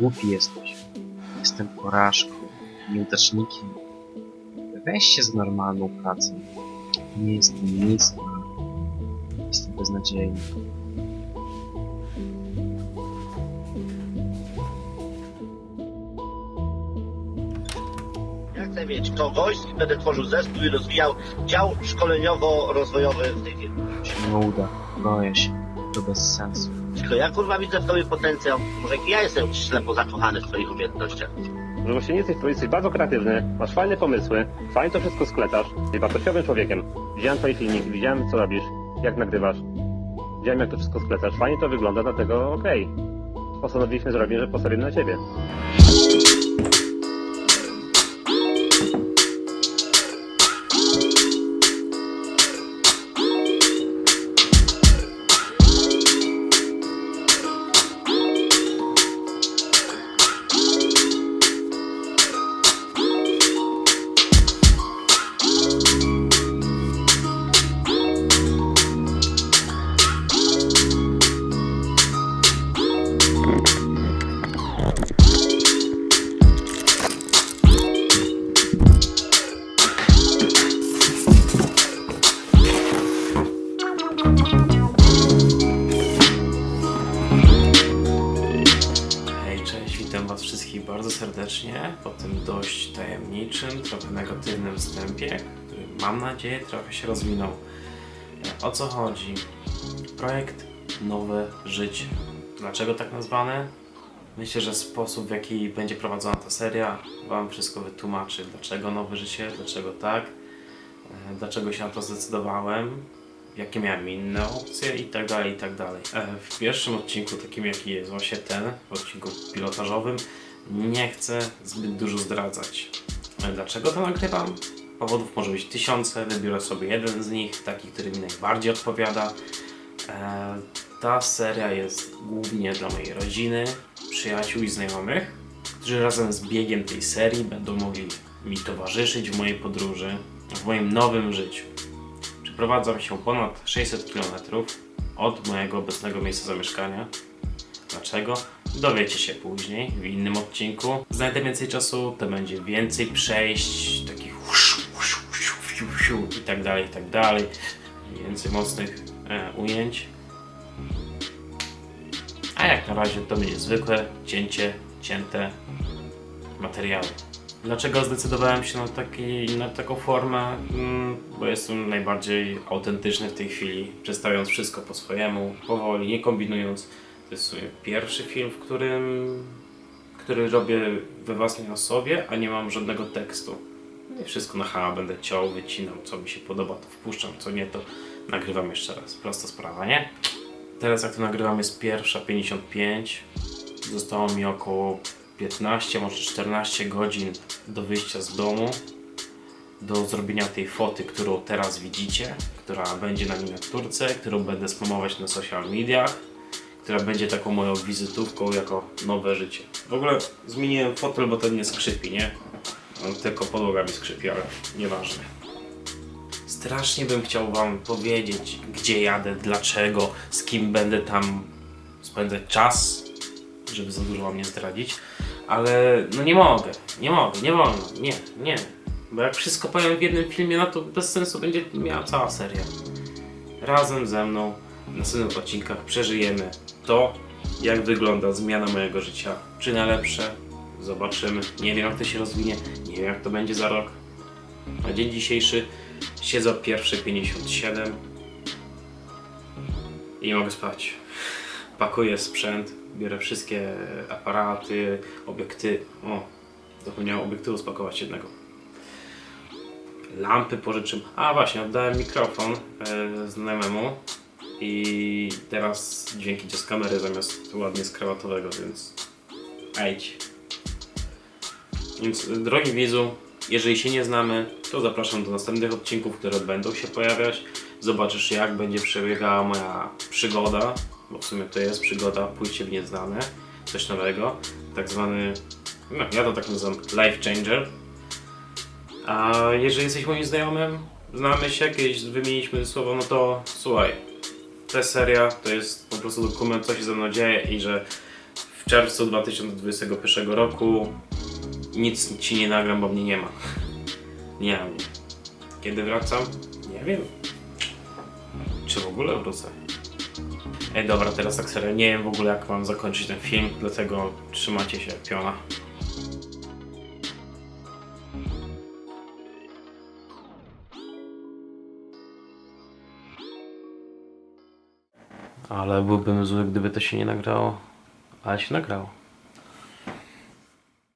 Głupi jesteś. Jestem porażką, nieudacznikiem. Weź się za normalną pracę. Nie jestem niska. Jestem beznadziejny. Ja chcę mieć kogoś, będę tworzył zespół i rozwijał dział szkoleniowo-rozwojowy w tej firmie. Się nie uda. Boję się. To bez sensu. Tylko ja kurwa widzę w tobie potencjał. Może ja jestem ślepo zakochany w twoich umiejętnościach. Że właśnie nie jesteś, jesteś bardzo kreatywny, masz fajne pomysły, fajnie to wszystko sklecasz, jesteś wartościowym człowiekiem. Widziałem twoje filmiki, widziałem co robisz, jak nagrywasz. Widziałem jak to wszystko sklecasz, fajnie to wygląda, dlatego okej. Postanowiliśmy zrobić, że postawimy na ciebie. Witam Was wszystkich bardzo serdecznie po tym dość tajemniczym, trochę negatywnym wstępie, który mam nadzieję trochę się rozwinął. E, O co chodzi? Projekt Nowe Życie. Dlaczego tak nazwane? Myślę, że sposób w jaki będzie prowadzona ta seria Wam wszystko wytłumaczy. Dlaczego Nowe Życie, dlaczego tak, e, dlaczego się na to zdecydowałem, jakie miałem inne opcje i tak dalej, i tak dalej. E, W pierwszym odcinku, takim jaki jest właśnie ten, w odcinku pilotażowym, nie chcę zbyt dużo zdradzać. E, Dlaczego to nagrywam? Powodów może być tysiące, wybiorę sobie jeden z nich, taki, który mi najbardziej odpowiada. E, Ta seria jest głównie dla mojej rodziny, przyjaciół i znajomych, którzy razem z biegiem tej serii będą mogli mi towarzyszyć w mojej podróży, w moim nowym życiu. Przeprowadzam się ponad 600 km od mojego obecnego miejsca zamieszkania. Dlaczego? Dowiecie się później w innym odcinku. Znajdę więcej czasu, to będzie więcej przejść, takich i tak dalej, i tak dalej. Więcej mocnych e, ujęć. A jak na razie to będzie zwykłe cięcie, cięte materiały. Dlaczego zdecydowałem się na, taki, na taką formę? Mm, Bo jestem najbardziej autentyczny w tej chwili, przedstawiając wszystko po swojemu, powoli, nie kombinując. To jest pierwszy film, w którym który robię we własnej osobie, a nie mam żadnego tekstu. I wszystko na hała będę ciął, wycinał, co mi się podoba, to wpuszczam, co nie, to nagrywam jeszcze raz. Prosta sprawa, nie? Teraz jak to nagrywam jest pierwsza 55. Zostało mi około 15, może 14 godzin do wyjścia z domu, do zrobienia tej foty, którą teraz widzicie, która będzie na miniaturce, którą będę spamować na social mediach, która będzie taką moją wizytówką jako nowe życie. W ogóle zmieniłem fotel, bo ten nie skrzypi, nie? Tylko podłoga mi skrzypi, ale nieważne. Strasznie bym chciał Wam powiedzieć, gdzie jadę, dlaczego, z kim będę tam spędzać czas, żeby za dużo Wam nie zdradzić, ale no nie mogę, nie mogę, nie wolno, nie, nie. Bo jak wszystko powiem w jednym filmie, no to bez sensu będzie miała cała seria. Razem ze mną w następnych odcinkach przeżyjemy to, jak wygląda zmiana mojego życia. Czy na lepsze? Zobaczymy. Nie wiem, jak to się rozwinie, nie wiem, jak to będzie za rok. Na dzień dzisiejszy siedzę pierwsze 57 i mogę spać. Pakuję sprzęt, biorę wszystkie aparaty, obiekty. O, zapomniałem obiektywu spakować jednego. Lampy pożyczyłem. A właśnie, oddałem mikrofon e, znajomemu i teraz dźwięki idzie z kamery zamiast ładnie z krawatowego, więc ejdź. Więc drogi widzu, jeżeli się nie znamy, to zapraszam do następnych odcinków, które będą się pojawiać. Zobaczysz jak będzie przebiegała moja przygoda, bo w sumie to jest przygoda, pójście w nieznane, coś nowego, tak zwany, no ja to tak nazywam, life changer. A jeżeli jesteś moim znajomym, znamy się, kiedyś wymieniliśmy słowo, no to słuchaj, ta seria to jest po prostu dokument, co się ze mną dzieje i że w czerwcu 2021 roku. Nic ci nie nagram, bo mnie nie ma. Nie ma mnie. Kiedy wracam? Nie wiem. Czy w ogóle wrócę? Ej, dobra, teraz tak serio, nie wiem w ogóle jak mam zakończyć ten film, dlatego trzymacie się piona. Ale byłbym zły, gdyby to się nie nagrało. Ale się nagrało.